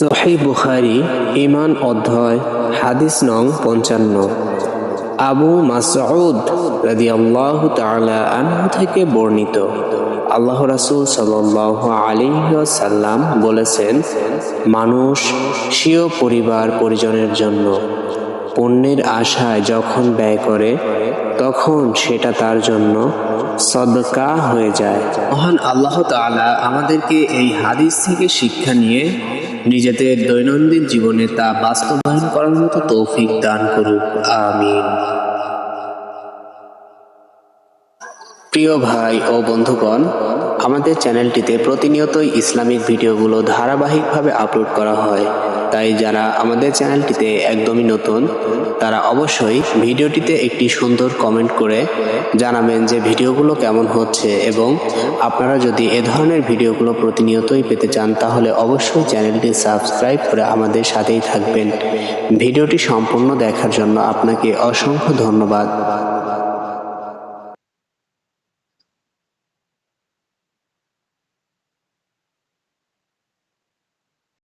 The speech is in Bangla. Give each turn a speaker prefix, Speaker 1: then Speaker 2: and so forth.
Speaker 1: সহি বুখারি ইমান অধ্যায়, হাদিস নং পঞ্চান্ন। আবু মাসউদ রাদিয়াল্লাহু তাআলা আনহু থেকে বর্ণিত। আল্লাহ রাসূল সাল্লাল্লাহু আলাইহি ওয়াসাল্লাম বলেছেন, মানুষ স্বীয় পরিবার পরিজনের জন্য পণ্যের আশায় যখন ব্যয় করে, তখন সেটা তার জন্য সদকা হয়ে যায়। মহান আল্লাহ তাআলা আমাদেরকে এই হাদিস থেকে শিক্ষা নিয়ে নিজেদের দৈনন্দিন জীবনে তা বাস্তবায়ন করার মতো তৌফিক দান করুক, আমিন। প্রিয় ভাই ও বন্ধুগণ আমাদের চ্যানেলটিতে প্রতিনিয়তই ইসলামিক ভিডিওগুলো ধারাবাহিকভাবে আপলোড করা হয়। তাই যারা আমাদের চ্যানেলটিতে একদমই নতুন, তারা অবশ্যই ভিডিওটিতে একটি সুন্দর কমেন্ট করে জানাবেন যে ভিডিওগুলো কেমন হচ্ছে এবং আপনারা যদি এ ধরনের ভিডিওগুলো প্রতিনিয়তই পেতে চান, তাহলে অবশ্যই চ্যানেলটি সাবস্ক্রাইব করে আমাদের সাথেই থাকবেন। ভিডিওটি সম্পূর্ণ দেখার জন্য আপনাকে অসংখ্য ধন্যবাদ।